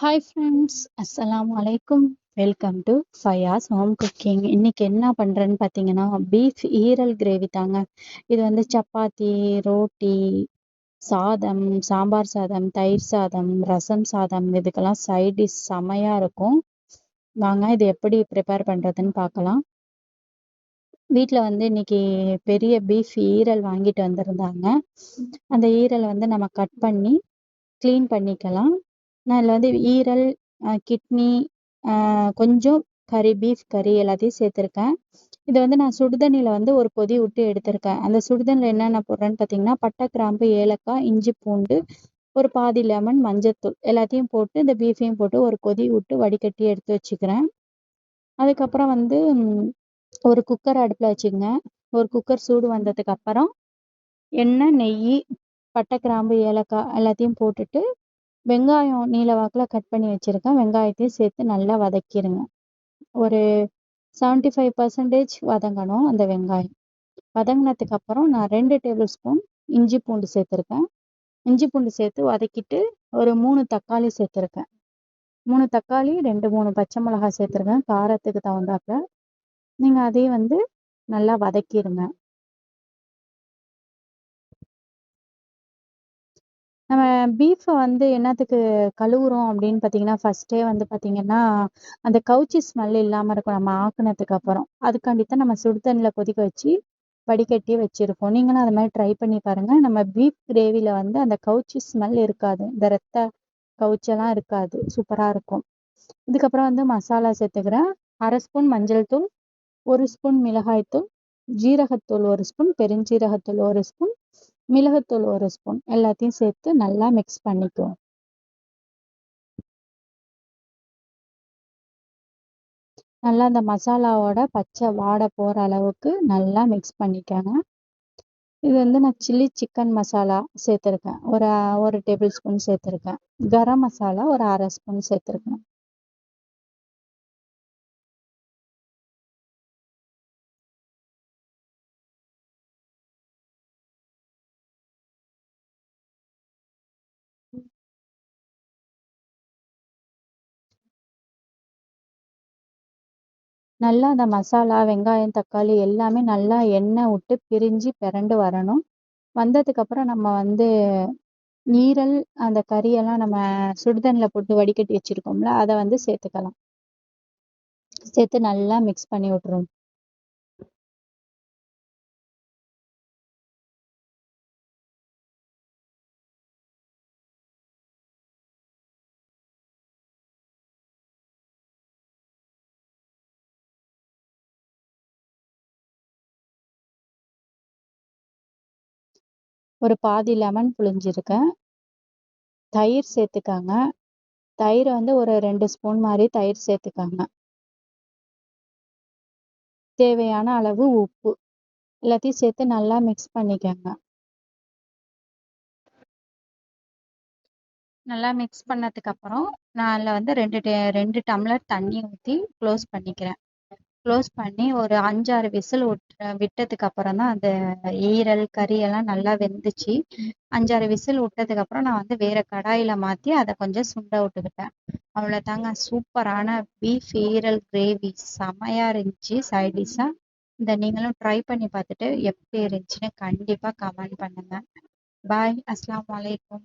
Hi friends அஸ்லாம் வலைக்கும் welcome to Fayaz home cooking இன்னைக்கு என்ன பண்ணுறேன்னு பார்த்தீங்கன்னா பீஃப் ஈரல் கிரேவி தாங்க. இது வந்து சப்பாத்தி ரோட்டி சாதம் சாம்பார் சாதம் தயிர் சாதம் ரசம் சாதம். இதுக்கெல்லாம் சைட் டிஷ் செமையாக இருக்கும். வாங்க இது எப்படி ப்ரிப்பேர் பண்ணுறதுன்னு பார்க்கலாம் வீட்டில் வந்து இன்னைக்கு பெரிய பீஃப் ஈரல் வாங்கிட்டு வந்திருந்தாங்க. அந்த ஈரல் வந்து நம்ம கட் பண்ணி க்ளீன் பண்ணிக்கலாம். நான் இதில் வந்து ஈரல் கிட்னி கொஞ்சம் கறி பீஃப் கறி எல்லாத்தையும் சேர்த்துருக்கேன். இதை வந்து நான் சுடுதண்ணியில் வந்து ஒரு கொதி விட்டு எடுத்திருக்கேன். அந்த சுடுதண்ணியில் என்னென்ன போடுறேன்னு பார்த்தீங்கன்னா பட்டை கிராம்பு ஏலக்காய் இஞ்சி பூண்டு ஒரு பாதி லெமன் மஞ்சத்தூள் எல்லாத்தையும் போட்டு இந்த பீஃபையும் போட்டு ஒரு கொதி விட்டு வடிகட்டி எடுத்து வச்சுக்கிறேன். அதுக்கப்புறம் வந்து ஒரு குக்கர் அடுப்பில் வச்சுக்கோங்க. ஒரு குக்கர் சூடு வந்ததுக்கு அப்புறம் எண்ணெய் நெய் பட்டை கிராம்பு ஏலக்காய் எல்லாத்தையும் போட்டுட்டு வெங்காயம் நீல வாக்கில் கட் பண்ணி வச்சுருக்கேன். வெங்காயத்தையும் சேர்த்து நல்லா வதக்கிடுங்க ஒரு செவன்ட்டி ஃபைவ் பர்சன்டேஜ் வதங்கணும் அந்த வெங்காயம். வதங்கினதுக்கு அப்புறம் நான் ரெண்டு டேபிள் ஸ்பூன் இஞ்சி பூண்டு சேர்த்துருக்கேன். இஞ்சி பூண்டு சேர்த்து வதக்கிட்டு ஒரு மூணு தக்காளி சேர்த்துருக்கேன். மூணு தக்காளி ரெண்டு மூணு பச்சை மிளகாய் சேர்த்துருக்கேன். காரத்துக்கு தகுந்தாப்புல நீங்கள் அதையும் வந்து நல்லா வதக்கிடுங்க நம்ம பீஃபை வந்து என்னத்துக்கு கழுவுறோம் அப்படின்னு பார்த்தீங்கன்னா ஃபர்ஸ்டே வந்து பார்த்தீங்கன்னா அந்த கவுச்சி ஸ்மெல் இல்லாமல் இருக்கும். நம்ம ஆக்குனதுக்கு அப்புறம். அதுக்காண்டி தான் நம்ம சுடுதண்ணியில் கொதிக்க வச்சு வடிகட்டி வச்சுருக்கோம் நீங்களும் அது மாதிரி ட்ரை பண்ணி பாருங்கள் நம்ம பீஃப் கிரேவியில் வந்து அந்த கவுச்சி ஸ்மெல் இருக்காது. இந்த ரத்த கவுச்செல்லாம் இருக்காது. சூப்பராக இருக்கும். இதுக்கப்புறம் வந்து மசாலா சேர்த்துக்கிறேன். அரை ஸ்பூன் மஞ்சள் தூள் ஒரு ஸ்பூன் மிளகாய்த்தூள் ஜீரகத்தூள் ஒரு ஸ்பூன் பெருஞ்சீரகத்தூள் ஒரு ஸ்பூன் மிளகுத்தூள் ஒரு ஸ்பூன் எல்லாத்தையும் சேர்த்து நல்லா மிக்ஸ் பண்ணிக்குவோம். நல்லா அந்த மசாலாவோட பச்சை வாடை போகிற அளவுக்கு நல்லா மிக்ஸ் பண்ணிக்கோங்க. இது வந்து நான் சில்லி சிக்கன் மசாலா சேர்த்துருக்கேன். ஒரு ஒரு டேபிள் ஸ்பூன் சேர்த்துருக்கேன். கரம் மசாலா ஒரு அரை ஸ்பூன் சேர்த்துருக்கேன். நல்லா அந்த மசாலா வெங்காயம் தக்காளி எல்லாமே நல்லா எண்ணெய் விட்டு பிரிஞ்சு பிறண்டு வரணும். வந்ததுக்கப்புறம் நம்ம வந்து ஈரல் அந்த கறியெல்லாம் நம்ம சுடுதண்ணில் போட்டு வடிகட்டி வச்சுருக்கோம்ல அதை வந்து சேர்த்துக்கலாம். சேர்த்து நல்லா மிக்ஸ் பண்ணி விட்ருவோம் ஒரு பாதி லெமன் புழிஞ்சிருக்கேன். தயிர் சேர்த்துக்காங்க. தயிர் வந்து ஒரு ரெண்டு ஸ்பூன் மாதிரி தயிர் சேர்த்துக்காங்க. தேவையான அளவு உப்பு. எல்லாத்தையும் சேர்த்து நல்லா மிக்ஸ் பண்ணிக்கோங்க. நல்லா மிக்ஸ் பண்ணதுக்கு அப்புறம் நான் அதில் வந்து ரெண்டு ரெண்டு டம்ளர் தண்ணி ஊற்றி க்ளோஸ் பண்ணிக்கிறேன். க்ளோஸ் பண்ணி ஒரு அஞ்சாறு விசில் விட் விட்டதுக்கு அப்புறம் தான் அந்த ஈரல் கறி எல்லாம் நல்லா வெந்துச்சு. அஞ்சாறு விசில் விட்டதுக்கு அப்புறம் நான் வந்து வேற கடாயில மாற்றி அதை கொஞ்சம் சுண்ட விட்டுக்கிட்டேன். அவ்வளோதாங்க சூப்பரான பீஃப் ஈரல் கிரேவி செமையா இருந்துச்சு. சைடிஷா இந்த நீங்களும் ட்ரை பண்ணி பார்த்துட்டு எப்படி இருந்துச்சுன்னு கண்டிப்பாக கமெண்ட் பண்ணுங்க. பாய் அஸ்லாம் வலைக்கம்